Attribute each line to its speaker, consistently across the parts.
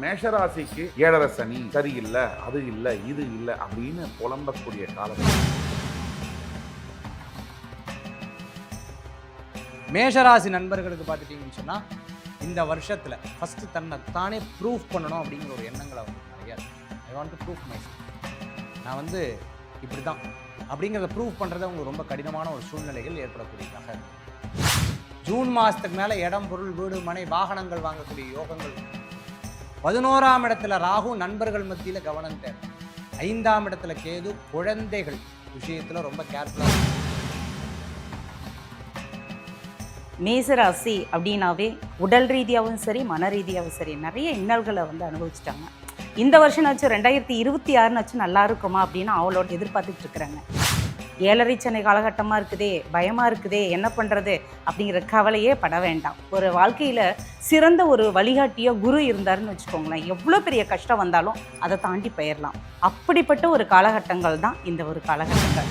Speaker 1: மேஷராசிக்கு ஏழரை சனி சரியில்லை அது இல்லை இது இல்லை அப்படின்னு புலம்பக்கூடிய காலம்.
Speaker 2: மேஷராசி நண்பர்களுக்கு பார்த்துட்டிங்கன்னு சொன்னால் இந்த வருஷத்தில் ஃபஸ்ட்டு தன்னை தானே ப்ரூஃப் பண்ணணும் அப்படிங்கிற ஒரு எண்ணங்கள் அவங்களுக்கு நிறையா I want to proof my நான் வந்து இப்படி தான் அப்படிங்கிறத ப்ரூவ் பண்ணுறது அவங்களுக்கு ரொம்ப கடினமான ஒரு சூழ்நிலைகள் ஏற்படக்கூடியதாக ஜூன் மாதத்துக்கு மேலே இடம் பொருள் வீடு மனை வாகனங்கள் வாங்கக்கூடிய யோகங்கள் பதினோராம் இடத்துல ராகு நண்பர்கள் மத்தியில் கவனம் தேவை. ஐந்தாம் இடத்துல கேது குழந்தைகள் விஷயத்தில் ரொம்ப கேர்ஃபுல்லாக
Speaker 3: மேசராசி அப்படின்னாவே உடல் ரீதியாகவும் சரி மன ரீதியாகவும் சரி நிறைய இன்னல்களை வந்து அனுபவிச்சிட்டாங்க. இந்த வருஷம்னாச்சும் ரெண்டாயிரத்தி இருபத்தி ஆறுனாச்சும் நல்லா இருக்குமா அப்படின்னு அவளோட எதிர்பார்த்துட்டு இருக்கிறாங்க. ஏழரை சென்னை காலகட்டமாக இருக்குதே பயமாக இருக்குதே என்ன பண்ணுறது அப்படிங்கிற கவலையே பட வேண்டாம். ஒரு வாழ்க்கையில் சிறந்த ஒரு வழிகாட்டியாக குரு இருந்தாருன்னு வச்சுக்கோங்களேன். எவ்வளோ பெரிய கஷ்டம் வந்தாலும் அதை தாண்டி போயிடலாம் அப்படிப்பட்ட ஒரு காலகட்டங்கள் தான் இந்த ஒரு காலகட்டங்கள்.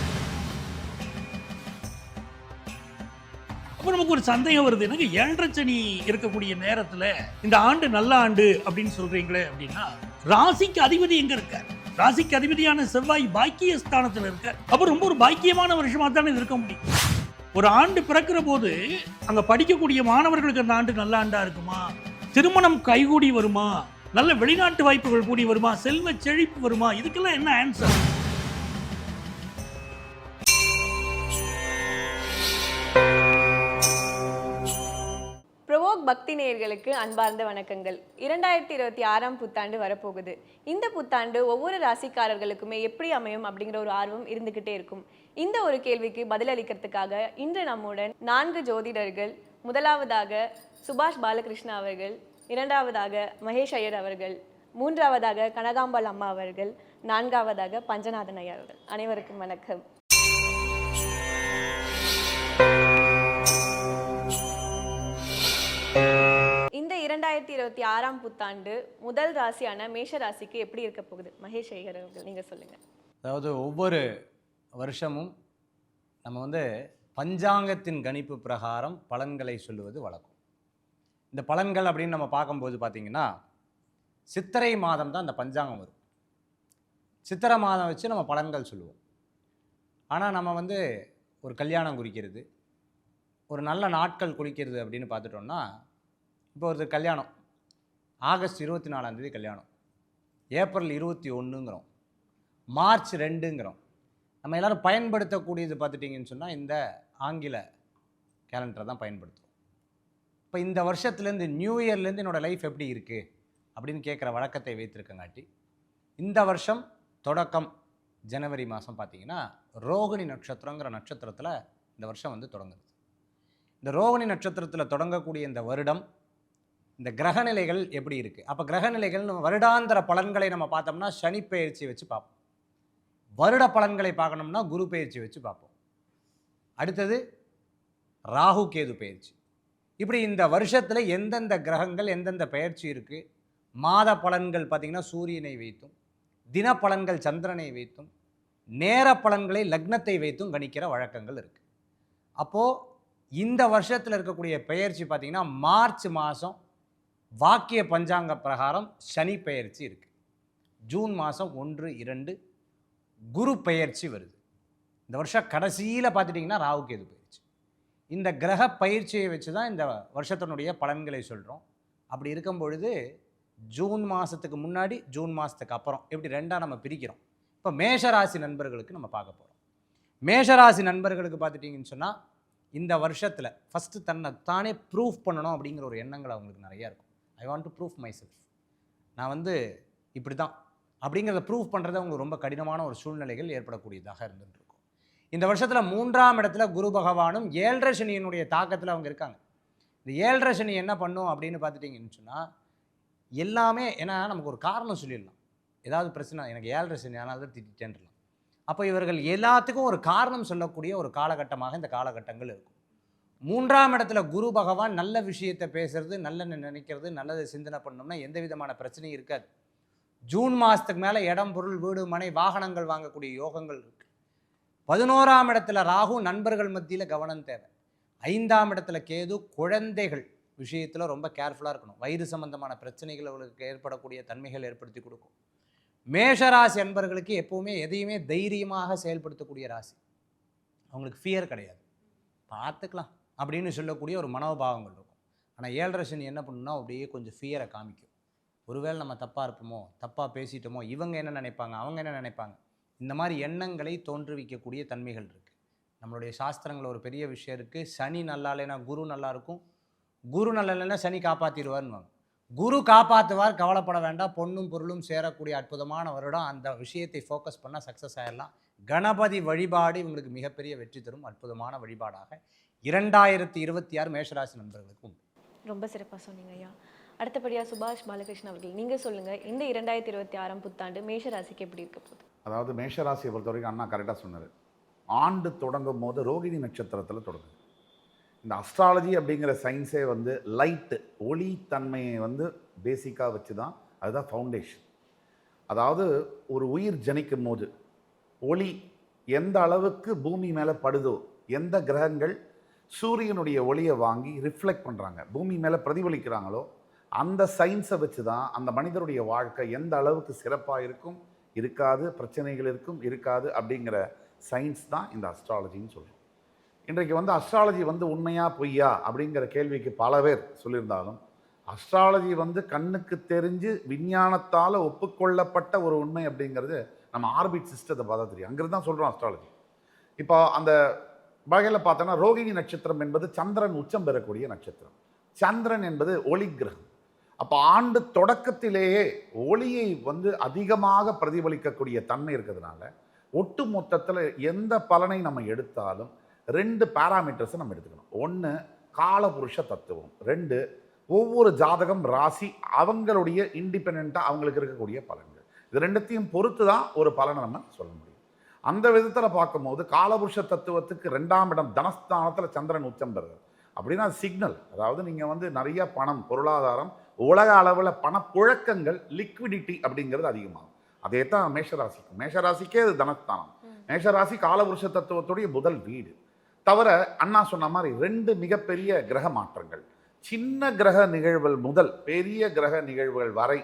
Speaker 4: அப்போ நமக்கு ஒரு சந்தேகம் வருது. எனக்கு ஏழரை சனி இருக்கக்கூடிய நேரத்தில் இந்த ஆண்டு நல்ல ஆண்டு அப்படின்னு சொல்கிறீங்களே அப்படின்னா ராசிக்கு அதிபதி எங்கே இருக்கார்? ராசிக்கு அதிபதியான செவ்வாய் பாக்கிய ஸ்தானத்தில் இருக்கார். அப்போ ரொம்ப ஒரு பாக்கியமான வருஷமா தானே இது இருக்க முடியும். ஒரு ஆண்டு பிறக்கிற போது அங்க படிக்கக்கூடிய மாணவர்களுக்கு அந்த ஆண்டு நல்ல ஆண்டா இருக்குமா? திருமணம் கைகூடி வருமா? நல்ல வெளிநாட்டு வாய்ப்புகள் கூடி வருமா? செல்வ செழிப்பு வருமா? இதுக்கெல்லாம் என்ன ஆன்சர்
Speaker 5: ப்ரொவோக் பக்தி நேயர்களுக்கு அன்பார்ந்த வணக்கங்கள். இரண்டாயிரத்தி இருபத்தி ஆறாம் புத்தாண்டு வரப்போகுது. இந்த புத்தாண்டு ஒவ்வொரு ராசிக்காரர்களுக்குமே எப்படி அமையும் அப்படிங்கிற ஒரு ஆர்வம் இருந்துகிட்டே இருக்கும். இந்த ஒரு கேள்விக்கு பதிலளிக்கிறதுக்காக இன்று நம்முடன் நான்கு ஜோதிடர்கள் முதலாவதாக சுபாஷ் பாலகிருஷ்ணா அவர்கள் இரண்டாவதாக மகேஷ் ஐயர் அவர்கள் மூன்றாவதாக கனகாம்பாள் அம்மா அவர்கள் நான்காவதாக பஞ்சநாதன் ஐயா அவர்கள். அனைவருக்கும் வணக்கம். ரெண்டாயிரத்தி இருபத்தி ஆறாம் புத்தாண்டு முதல் ராசியான மேஷ ராசிக்கு எப்படி இருக்க போகுது? மகேஷ் ஐயர் அவர்கள் நீங்கள் சொல்லுங்கள்
Speaker 2: அதாவது ஒவ்வொரு வருஷமும் நம்ம வந்து பஞ்சாங்கத்தின் கணிப்பு பிரகாரம் பலன்களை சொல்லுவது வழக்கம். இந்த பலன்கள் அப்படின்னு நம்ம பார்க்கும்போது பார்த்தீங்கன்னா சித்திரை மாதம் தான் இந்த பஞ்சாங்கம் வரும். சித்திரை மாதம் வச்சு நம்ம பலன்கள் சொல்லுவோம். ஆனால் நம்ம வந்து ஒரு கல்யாணம் குறிக்கிறது ஒரு நல்ல நாட்கள் குறிக்கிறது அப்படின்னு பார்த்துட்டோம்னா இப்போ ஒருத்தர் கல்யாணம். ஆகஸ்ட் இருபத்தி நாலாந்தேதி கல்யாணம். ஏப்ரல் இருபத்தி ஒன்றுங்கிறோம் மார்ச் ரெண்டுங்கிறோம். நம்ம எல்லோரும் பயன்படுத்தக்கூடியது பார்த்துட்டிங்கன்னு சொன்னால் இந்த ஆங்கில கேலண்டரை தான் பயன்படுத்துவோம் இப்போ இந்த வருஷத்துலேருந்து நியூ இயர்லேருந்து என்னோடய லைஃப் எப்படி இருக்குது அப்படின்னு கேட்குற வழக்கத்தை வைத்திருக்கங்காட்டி இந்த வருஷம் தொடக்கம் ஜனவரி மாதம் பார்த்திங்கன்னா ரோகிணி நட்சத்திரங்கிற நட்சத்திரத்தில் இந்த வருஷம் வந்து தொடங்குது. இந்த ரோகிணி நட்சத்திரத்தில் தொடங்கக்கூடிய இந்த வருடம் இந்த கிரகநிலைகள் எப்படி இருக்குது அப்போ கிரகநிலைகள் நம்ம வருடாந்திர பலன்களை நம்ம பார்த்தோம்னா சனி பயிற்சி வச்சு பார்ப்போம். வருட பலன்களை பார்க்கணும்னா குரு பயிற்சி வச்சு பார்ப்போம். அடுத்தது ராகு கேது பயிற்சி. இப்படி இந்த வருஷத்தில் எந்தெந்த கிரகங்கள் எந்தெந்த பயிற்சி இருக்குது மாத பலன்கள் பார்த்திங்கன்னா சூரியனை வைத்தும் தின பலன்கள் சந்திரனை வைத்தும் நேர பலன்களை லக்னத்தை வைத்தும் கணிக்கிற வழக்கங்கள் இருக்குது அப்போது இந்த வருஷத்தில் இருக்கக்கூடிய பெயர்ச்சி பார்த்திங்கன்னா மார்ச் மாதம் வாக்கிய பஞ்சாங்க பிரகாரம் சனி பெயர்ச்சி இருக்குது ஜூன் மாதம் ஒன்று இரண்டு குரு பெயர்ச்சி வருது. இந்த வருஷம் கடைசியில் பார்த்துட்டிங்கன்னா ராகு கேது பயிற்சி இந்த கிரக பயிற்சியை வச்சு தான் இந்த வருஷத்தினுடைய பலன்களை சொல்கிறோம் அப்படி இருக்கும் பொழுது ஜூன் மாதத்துக்கு முன்னாடி ஜூன் மாதத்துக்கு அப்புறம் இப்படி ரெண்டாக நம்ம பிரிக்கிறோம். இப்போ மேஷராசி நண்பர்களுக்கு நம்ம பார்க்க போகிறோம் மேஷராசி நண்பர்களுக்கு பார்த்துட்டிங்கன்னு சொன்னால் இந்த வருஷத்தில் ஃபஸ்ட்டு தன்னை தானே ப்ரூஃப் பண்ணணும் அப்படிங்கிற ஒரு எண்ணங்கள் அவங்களுக்கு நிறையா இருக்கும். I want to proof myself நான் வந்து இப்படி தான் அப்படிங்கிறத ப்ரூஃப் பண்ணுறது அவங்களுக்கு ரொம்ப கடினமான ஒரு சூழ்நிலைகள் ஏற்படக்கூடியதாக இருந்துருக்கும் இருக்கும் இந்த வருஷத்தில் மூன்றாம் இடத்துல குரு பகவானும் ஏழரை சனியினுடைய தாக்கத்தில் அவங்க இருக்காங்க. இந்த ஏழரை சனி என்ன பண்ணும் அப்படின்னு பார்த்துட்டிங்கன்னு சொன்னால் எல்லாமே ஏன்னா நமக்கு ஒரு காரணம் சொல்லிடலாம். ஏதாவது பிரச்சனை எனக்கு ஏழரை சனி ஆனால் தான் திட்டிட்டேன்றலாம் அப்போ இவர்கள் எல்லாத்துக்கும் ஒரு காரணம் சொல்லக்கூடிய ஒரு காலகட்டமாக இந்த காலகட்டங்கள் இருக்கும். மூன்றாம் இடத்துல குரு பகவான் நல்ல விஷயத்தை பேசுறது நல்ல நினைக்கிறது நல்லதை சிந்தனை பண்ணோம்னா எந்த விதமான பிரச்சனையும் இருக்காது. ஜூன் மாதத்துக்கு மேலே இடம் பொருள் வீடு மனை வாகனங்கள் வாங்கக்கூடிய யோகங்கள் இருக்கு. பதினோராம் இடத்துல ராகு நண்பர்கள் மத்தியில் கவனம் தேவை. ஐந்தாம் இடத்துல கேது குழந்தைகள் விஷயத்தில் ரொம்ப கேர்ஃபுல்லாக இருக்கணும். வயிறு சம்பந்தமான பிரச்சனைகள் அவங்களுக்கு ஏற்படக்கூடிய தன்மைகள் ஏற்படுத்தி கொடுக்கும். மேஷராசி அன்பர்களுக்கு எப்பவுமே எதையுமே தைரியமாக செயல்படுத்தக்கூடிய ராசி. அவங்களுக்கு ஃபியர் கிடையாது. பார்த்துக்கலாம். அப்படின்னு சொல்லக்கூடிய ஒரு மனோபாவங்கள் இருக்கும். ஆனால் ஏழரை சனி என்ன பண்ணுன்னா அப்படியே கொஞ்சம் ஃபியரை காமிக்கும். ஒருவேளை நம்ம தப்பாக இருப்போமோ தப்பாக பேசிட்டோமோ இவங்க என்ன நினைப்பாங்க அவங்க என்ன நினைப்பாங்க? இந்த மாதிரி எண்ணங்களை தோன்றுவிக்கக்கூடிய தன்மைகள் இருக்குது நம்மளுடைய சாஸ்திரங்களில் ஒரு பெரிய விஷயம் இருக்குது சனி நல்லா இல்லைன்னா குரு நல்லா இருக்கும். குரு நல்லா இல்லைன்னா சனி காப்பாற்றிடுவார்னுவாங்க குரு காப்பாற்றுவார் கவலைப்பட வேண்டாம். பொண்ணும் பொருளும் சேரக்கூடிய அற்புதமான வருடம். அந்த விஷயத்தை ஃபோக்கஸ் பண்ணால் சக்ஸஸ் ஆகிடலாம் கணபதி வழிபாடு இவங்களுக்கு மிகப்பெரிய வெற்றி தரும். அற்புதமான வழிபாடாக இரண்டாயிரத்தி இருபத்தி ஆறு மேஷராசி நண்பர்களுக்கு உண்டு
Speaker 5: ரொம்ப சிறப்பாக சொன்னீங்க ஐயா. அடுத்தபடியாக சுபாஷ் பாலகிருஷ்ணன் அவர்கள் நீங்கள் சொல்லுங்கள் இந்த இரண்டாயிரத்தி இருபத்தி ஆறாம் புத்தாண்டு மேஷ ராசிக்கு எப்படி இருக்க போகுது?
Speaker 1: அதாவது மேஷராசியை பொறுத்த வரைக்கும் அண்ணா கரெக்டாக சொன்னார். ஆண்டு தொடங்கும் போது ரோகிணி நட்சத்திரத்தில் தொடங்குது இந்த அஸ்ட்ராலஜி அப்படிங்கிற சயின்ஸே வந்து லைட்டு ஒளி தன்மையை வந்து பேசிக்காக வச்சு தான் அதுதான் ஃபவுண்டேஷன் அதாவது ஒரு உயிர் ஜனிக்கும் போது ஒளி எந்த அளவுக்கு பூமி மேலே படுதோ எந்த கிரகங்கள் சூரியனுடைய ஒளியை வாங்கி ரிஃப்ளெக்ட் பண்ணுறாங்க பூமி மேலே பிரதிபலிக்கிறாங்களோ அந்த சயின்ஸை வச்சு தான் அந்த மனிதருடைய வாழ்க்கை எந்த அளவுக்கு சிறப்பாக இருக்கும் இருக்காது பிரச்சனைகள் இருக்கும் இருக்காது அப்படிங்கிற சயின்ஸ் தான் இந்த அஸ்ட்ராலஜின்னு சொல்கிறோம் இன்றைக்கு வந்து அஸ்ட்ராலஜி வந்து உண்மையா பொய்யா அப்படிங்கிற கேள்விக்கு பல பேர் சொல்லியிருந்தாலும் அஸ்ட்ராலஜி வந்து கண்ணுக்கு தெரிஞ்சு விஞ்ஞானத்தால் ஒப்புக்கொள்ளப்பட்ட ஒரு உண்மை அப்படிங்கிறது நம்ம ஆர்பிட் சிஸ்டத்தை பார்த்தா தெரியும். அங்கிருந்து தான் சொல்கிறோம் அஸ்ட்ராலஜி இப்போ அந்த வகையில் பார்த்தோன்னா ரோகிணி நட்சத்திரம் என்பது சந்திரன் உச்சம் பெறக்கூடிய நட்சத்திரம். சந்திரன் என்பது ஒளி கிரகம். அப்போ ஆண்டு தொடக்கத்திலேயே ஒளியை வந்து அதிகமாக பிரதிபலிக்கக்கூடிய தன்மை இருக்கிறதுனால ஒட்டு மொத்தத்தில் எந்த பலனை நம்ம எடுத்தாலும் ரெண்டு பேராமீட்டர்ஸை நம்ம எடுத்துக்கணும். ஒன்று காலபுருஷ தத்துவம். ரெண்டு ஒவ்வொரு ஜாதகம் ராசி அவங்களுடைய இண்டிபெண்ட்டாக அவங்களுக்கு இருக்கக்கூடிய பலன்கள். இது ரெண்டுத்தையும் பொறுத்து தான் ஒரு பலனை நம்ம சொல்ல முடியும். அந்த விதத்தில் பார்க்கும்போது காலபுருஷ தத்துவத்துக்கு ரெண்டாம் இடம் தனஸ்தானத்தில் சந்திரன் உச்சம் பெறுது அப்படின்னா சிக்னல் அதாவது நீங்கள் வந்து நிறைய பணம் பொருளாதாரம் உலக அளவில் பணப்புழக்கங்கள் லிக்விடிட்டி அப்படிங்கிறது அதிகமாகும். அதே தான் மேஷராசிக்கும் மேஷராசிக்கே அது தனஸ்தானம். மேஷராசி காலபுருஷ தத்துவத்துடைய முதல் வீடு. தவிர அண்ணா சொன்ன மாதிரி ரெண்டு மிகப்பெரிய கிரக மாற்றங்கள். சின்ன கிரக நிகழ்வுகள் முதல் பெரிய கிரக நிகழ்வுகள் வரை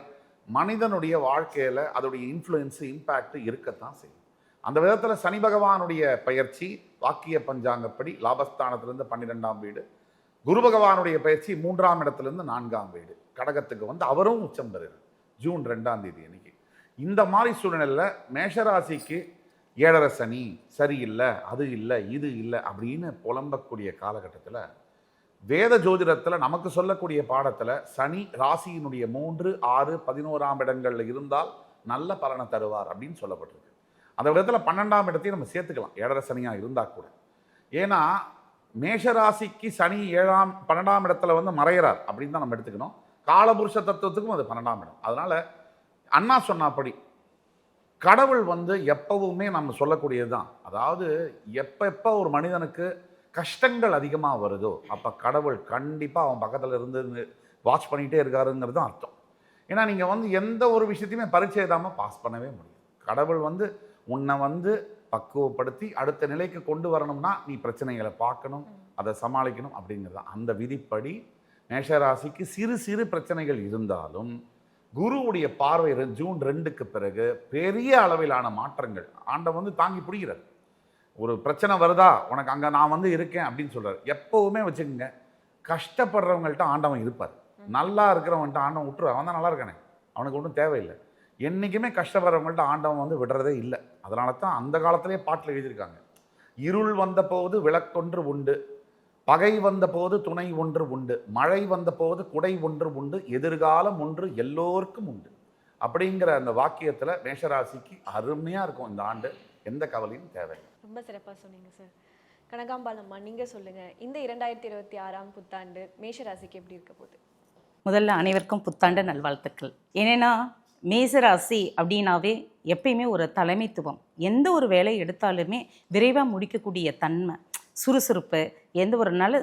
Speaker 1: மனிதனுடைய வாழ்க்கையில் அதோடைய இன்ஃப்ளூயன்ஸு இம்பேக்ட் இருக்கத்தான் செய்யும். அந்த விதத்தில் சனி பகவானுடைய பயிற்சி வாக்கிய பஞ்சாங்கப்படி லாபஸ்தானத்திலிருந்து பன்னிரெண்டாம் வீடு. குரு பகவானுடைய பயிற்சி மூன்றாம் இடத்துலேருந்து நான்காம் வீடு. கடகத்துக்கு வந்து அவரும் உச்சம் பெறுகிறார். ஜூன் ரெண்டாம் தேதி அன்னைக்கு. இந்த மாதிரி சூழ்நிலையில் மேஷராசிக்கு ஏழரை சனி சரியில்லை அது இல்லை இது இல்லை அப்படின்னு புலம்பக்கூடிய காலகட்டத்தில் வேத ஜோதிடத்தில் நமக்கு சொல்லக்கூடிய பாடத்தில் சனி ராசியினுடைய மூன்று ஆறு பதினோராம் இடங்களில் இருந்தால் நல்ல பலனை தருவார் அப்படின்னு சொல்லப்பட்டிருக்கு. அந்த விதத்தில் பன்னெண்டாம் இடத்தையும் நம்ம சேர்த்துக்கலாம். ஏழரை சனியாக இருந்தால் கூட. ஏன்னா மேஷராசிக்கு சனி ஏழாம் பன்னெண்டாம் இடத்துல வந்து மறையிறார் அப்படின்னு தான் நம்ம எடுத்துக்கணும். காலபுருஷ தத்துவத்துக்கும் அது பன்னெண்டாம் இடம். அதனால் அண்ணா சொன்னபடி கடவுள் வந்து எப்பவுமே நம்ம சொல்லக்கூடியது தான் அதாவது எப்போ எப்போ ஒரு மனிதனுக்கு கஷ்டங்கள் அதிகமாக வருதோ அப்போ கடவுள் கண்டிப்பாக அவன் பக்கத்தில் இருந்து வாட்ச் பண்ணிகிட்டே இருக்காருங்கிறது தான் அர்த்தம். ஏன்னா நீங்கள் வந்து எந்த ஒரு விஷயத்தையுமே பரீட்சை எழுதாமல் பாஸ் பண்ணவே முடியும் கடவுள் வந்து உன்னை வந்து பக்குவப்படுத்தி அடுத்த நிலைக்கு கொண்டு வரணும்னா நீ பிரச்சனைகளை பார்க்கணும் அதை சமாளிக்கணும் அப்படிங்கிறது தான். அந்த விதிப்படி மேஷராசிக்கு சிறு சிறு பிரச்சனைகள் இருந்தாலும் குருவுடைய பார்வை ஜூன் ரெண்டுக்கு பிறகு பெரிய அளவிலான மாற்றங்கள். ஆண்டவன் வந்து தாங்கி பிடிக்கிறார் ஒரு பிரச்சனை வருதா? உனக்கு அங்கே நான் வந்து இருக்கேன் அப்படின்னு சொல்கிறார் எப்போவுமே வச்சுக்கோங்க கஷ்டப்படுறவங்கள்ட்ட ஆண்டவன் இருப்பார். நல்லா இருக்கிறவன்ட்ட ஆண்டவன் விட்டுரு அவன் தான் நல்லா இருக்கானே. அவனுக்கு ஒன்றும் தேவையில்லை. என்றைக்குமே கஷ்டப்படுறவங்கள்ட்ட ஆண்டவன் வந்து விடுறதே இல்லை. அதனால தான் அந்த காலத்திலே பாட்டில் எழுதியிருக்காங்க. இருள் வந்தபோது விளக்கொன்று உண்டு பகை வந்தபோது துணை ஒன்று உண்டு மழை வந்தபோது குடை ஒன்று உண்டு எதிர்காலம் ஒன்று எல்லோருக்கும் உண்டு. அப்படிங்கிற அந்த வாக்கியத்தில் மேஷராசிக்கு அருமையாக இருக்கும் இந்த ஆண்டு. எந்த கவலையும் தேவையில்லை.
Speaker 5: ரொம்ப சிறப்பாக சொன்னீங்க சார் கனகாம்பாளம்மா நீங்கள் சொல்லுங்கள் இந்த இரண்டாயிரத்தி இருபத்தி ஆறாம் புத்தாண்டு மேஷ ராசிக்கு எப்படி இருக்க போகுது?
Speaker 3: முதல்ல அனைவருக்கும் புத்தாண்டு நல்வாழ்த்துக்கள். ஏன்னா மேசராசி அப்படின்னாவே எப்பயுமே ஒரு தலைமைத்துவம். எந்த ஒரு வேலை எடுத்தாலுமே விரைவாக முடிக்கக்கூடிய தன்மை சுறுசுறுப்பு எந்த ஒரு நல்ல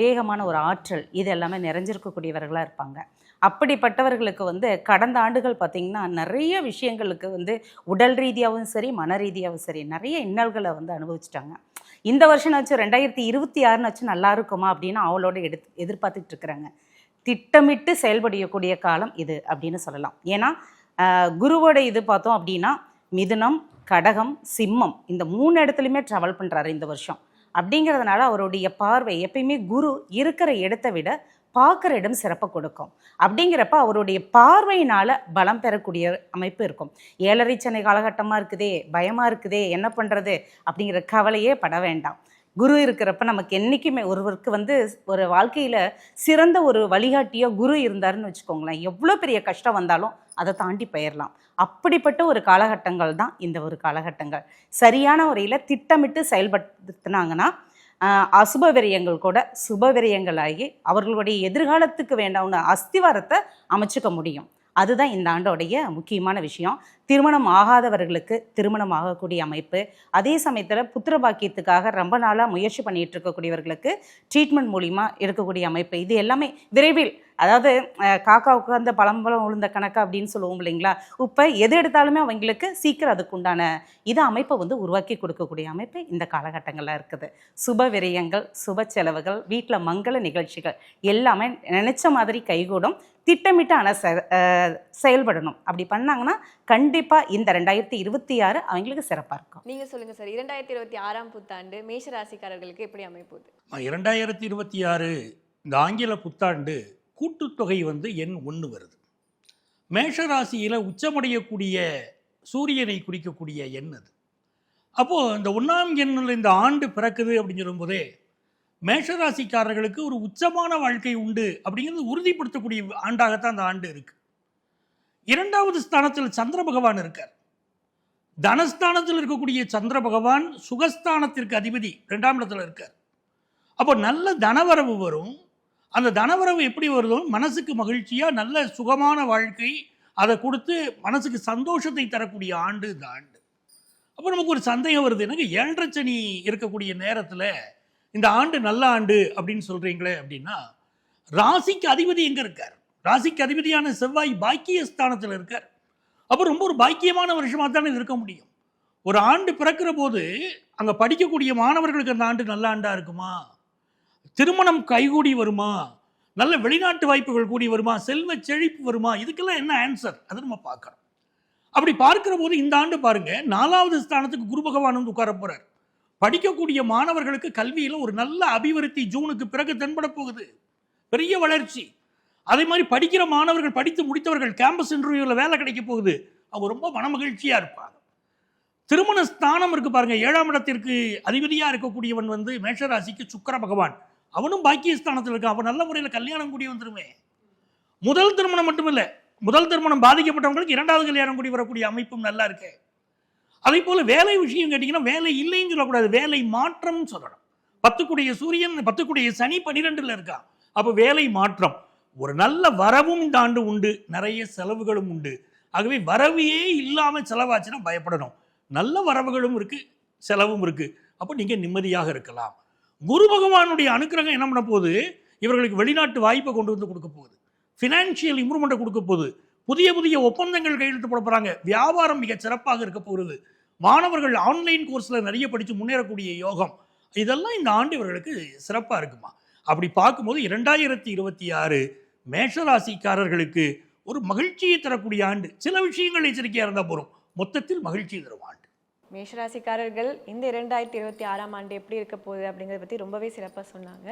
Speaker 3: வேகமான ஒரு ஆற்றல் இது எல்லாமே நிறைஞ்சிருக்கக்கூடியவர்களாக இருப்பாங்க. அப்படிப்பட்டவர்களுக்கு வந்து கடந்த ஆண்டுகள் பார்த்திங்கன்னா நிறைய விஷயங்களுக்கு வந்து உடல் ரீதியாகவும் சரி மன ரீதியாகவும் சரி நிறைய இன்னல்களை வந்து அனுபவிச்சிட்டாங்க. இந்த வருஷம்னாச்சும் ரெண்டாயிரத்தி இருபத்தி ஆறுனாச்சும் நல்லா இருக்குமா அப்படின்னு அவளோட எடுத்து எதிர்பார்த்துட்டு இருக்கிறாங்க. திட்டமிட்டு செயல்படக்கூடிய காலம் இது அப்படின்னு சொல்லலாம். ஏன்னா குருவோட இது பார்த்தோம் அப்படின்னா மிதுனம் கடகம் சிம்மம். இந்த மூணு இடத்துலையுமே ட்ராவல் பண்ணுறாரு இந்த வருஷம். அப்படிங்கிறதுனால அவருடைய பார்வை எப்பயுமே குரு இருக்கிற இடத்தை விட பார்க்குற இடம் சிறப்பை கொடுக்கும். அப்படிங்கிறப்ப அவருடைய பார்வையினால் பலம் பெறக்கூடிய அமைப்பு இருக்கும். ஏழரை சென்னை காலகட்டமாக இருக்குதே பயமாக இருக்குதே என்ன பண்ணுறது அப்படிங்கிற கவலையே பட வேண்டாம். குரு இருக்கிறப்ப நமக்கு என்றைக்குமே ஒருவருக்கு வந்து ஒரு வாழ்க்கையில் சிறந்த ஒரு வழிகாட்டியோ குரு இருந்தாருன்னு வச்சுக்கோங்களேன். எவ்வளோ பெரிய கஷ்டம் வந்தாலும் அதை தாண்டி போயிடலாம் அப்படிப்பட்ட ஒரு காலகட்டங்கள் தான் இந்த ஒரு காலகட்டங்கள். சரியான முறையில் திட்டமிட்டு செயல்படுத்தினாங்கன்னா அசுப விரயங்கள் கூட சுப விரயங்களாகி அவர்களுடைய எதிர்காலத்துக்கு வேண்டாம்னு அஸ்திவாரத்தை அமைச்சுக்க முடியும். அதுதான் இந்த ஆண்டோடைய முக்கியமான விஷயம். திருமணம் ஆகாதவர்களுக்கு திருமணம் ஆகக்கூடிய அமைப்பு. அதே சமயத்தில் புத்திர பாக்கியத்துக்காக ரொம்ப நாளாக முயற்சி பண்ணிட்டு இருக்கக்கூடியவர்களுக்கு ட்ரீட்மெண்ட் மூலிமா இருக்கக்கூடிய அமைப்பு. இது எல்லாமே விரைவில் அதாவது காக்கா உட்கார்ந்த பழம்பழம் உளுந்த கணக்கா அப்படின்னு சொல்லுவோம் இல்லைங்களா? இப்போ எது எடுத்தாலுமே அவங்களுக்கு சீக்கிரம் அதுக்குண்டான இது அமைப்பை வந்து உருவாக்கி கொடுக்கக்கூடிய அமைப்பு இந்த காலகட்டங்களில் இருக்குது. சுப விரயங்கள் சுப செலவுகள் வீட்டில் மங்கள நிகழ்ச்சிகள் எல்லாமே நினைச்ச மாதிரி கைகூடும். திட்டமிட்டு ஆனால் செயல்படணும். அப்படி பண்ணாங்கன்னா கண்டிப்பாக இந்த ரெண்டாயிரத்தி இருபத்தி ஆறு அவங்களுக்கு சிறப்பாக இருக்கும்.
Speaker 5: நீங்க சொல்லுங்க சார். இரண்டாயிரத்தி இருபத்தி ஆறாம் புத்தாண்டு மேஷ ராசிக்காரர்களுக்கு எப்படி அமைப்போகுது
Speaker 4: இரண்டாயிரத்தி இருபத்தி ஆறு இந்த ஆங்கில புத்தாண்டு கூட்டுத்தொகை வந்து எண் ஒன்று வருது. மேஷராசியில் உச்சமடையக்கூடிய சூரியனை குறிக்கக்கூடிய எண் அது. அப்போது இந்த ஒன்றாம் எண்ணில் இந்த ஆண்டு பிறக்குது அப்படின்னு சொல்லும்போதே மேஷராசிக்காரர்களுக்கு ஒரு உச்சமான வாழ்க்கை உண்டு அப்படிங்கிறது உறுதிப்படுத்தக்கூடிய ஆண்டாகத்தான் அந்த ஆண்டு இருக்கு. இரண்டாவது ஸ்தானத்தில் சந்திர பகவான் இருக்கார். தனஸ்தானத்தில் இருக்கக்கூடிய சந்திர பகவான் சுகஸ்தானத்திற்கு அதிபதி ரெண்டாம் இடத்துல இருக்கார். அப்போ நல்ல தனவரவு வரும். அந்த தனவரவு எப்படி வருதோ மனசுக்கு மகிழ்ச்சியாக நல்ல சுகமான வாழ்க்கை அதை கொடுத்து மனசுக்கு சந்தோஷத்தை தரக்கூடிய ஆண்டு இந்த ஆண்டு. அப்போ நமக்கு ஒரு சந்தேகம் வருது. எனக்கு ஏழரை சனி இருக்கக்கூடிய நேரத்தில் இந்த ஆண்டு நல்ல ஆண்டு அப்படின்னு சொல்கிறீங்களே அப்படின்னா ராசிக்கு அதிபதி எங்கே இருக்கார்? ராசிக்கு அதிபதியான செவ்வாய் பாக்கிய ஸ்தானத்தில் இருக்கார். அப்போ ரொம்ப ஒரு பாக்கியமான வருஷமாக தானே இது இருக்க முடியும். ஒரு ஆண்டு பிறக்கிற போது அங்கே படிக்கக்கூடிய மாணவர்களுக்கு அந்த ஆண்டு நல்ல ஆண்டாக இருக்குமா? திருமணம் கைகூடி வருமா? நல்ல வெளிநாட்டு வாய்ப்புகள் கூடி வருமா? செல்வ செழிப்பு வருமா? இதுக்கெல்லாம் என்ன ஆன்சர் அதை நம்ம பார்க்கறோம் அப்படி பார்க்கிற போது இந்த ஆண்டு பாருங்கள் நாலாவது ஸ்தானத்துக்கு குரு பகவான் வந்து உட்கார போகிறார் படிக்கக்கூடிய மாணவர்களுக்கு கல்வியில் ஒரு நல்ல அபிவிருத்தி ஜூனுக்கு பிறகு தென்பட போகுது. பெரிய வளர்ச்சி. அதே மாதிரி படிக்கிற மாணவர்கள் படித்து முடித்தவர்கள் கேம்பஸ் இன்டர்வியூவில் வேலை கிடைக்க போகுது. அவங்க ரொம்ப மனமகிழ்ச்சியாக இருப்பாங்க. திருமண ஸ்தானம் இருக்கு பாருங்க. ஏழாம் இடத்திற்கு அதிபதியாக இருக்கக்கூடியவன் வந்து மேஷராசிக்கு சுக்கிர பகவான். அவனும் பாக்கியஸ்தானத்தில் இருக்கான். அவன் நல்ல முறையில் கல்யாணம் கூடி வந்துருமே. முதல் திருமணம் மட்டுமில்லை முதல் திருமணம் பாதிக்கப்பட்டவங்களுக்கு இரண்டாவது கல்யாணம் கூடி வரக்கூடிய அமைப்பும் நல்லா இருக்கு. அதே போல் வேலை விஷயம் கேட்டிங்கன்னா வேலை இல்லைன்னு சொல்லக்கூடாது. வேலை மாற்றம்னு சொல்லணும். பத்துக்குடைய சூரியன் பத்துக்குடைய சனி பன்னிரெண்டில் இருக்கான் அப்போ வேலை மாற்றம். ஒரு நல்ல வரவும் தாண்டு உண்டு. நிறைய செலவுகளும் உண்டு. ஆகவே வரவையே இல்லாமல் செலவாச்சுன்னா பயப்படணும். நல்ல வரவுகளும் இருக்குது செலவும் இருக்குது அப்போ நீங்கள் நிம்மதியாக இருக்கலாம். குரு பகவானுடைய அனுக்கிரகம் என்ன பண்ண போகுது? இவர்களுக்கு வெளிநாட்டு வாய்ப்பை கொண்டு வந்து கொடுக்க போகுது. ஃபினான்ஷியல் இம்ப்ரூவ்மெண்ட்டை கொடுக்க போகுது. புதிய புதிய ஒப்பந்தங்கள் கையெழுத்து போட போகிறாங்க வியாபாரம் மிக சிறப்பாக இருக்க போகிறது. மாணவர்கள் ஆன்லைன் கோர்ஸில் நிறைய படித்து முன்னேறக்கூடிய யோகம். இதெல்லாம் இந்த ஆண்டு இவர்களுக்கு சிறப்பாக இருக்குமா? அப்படி பார்க்கும்போது இரண்டாயிரத்தி இருபத்தி ஆறு மேஷராசிக்காரர்களுக்கு ஒரு மகிழ்ச்சியை தரக்கூடிய ஆண்டு. சில விஷயங்கள் எச்சரிக்கையாக இருந்தால் போகிறோம் மொத்தத்தில் மகிழ்ச்சி தரும் ஆண்டு.
Speaker 5: மேஷராசிக்காரர்கள் இந்த இரண்டாயிரத்தி இருபத்தி ஆறாம் ஆண்டு எப்படி இருக்க போகுது அப்படிங்கிறத பற்றி ரொம்பவே சிறப்பாக சொன்னாங்க.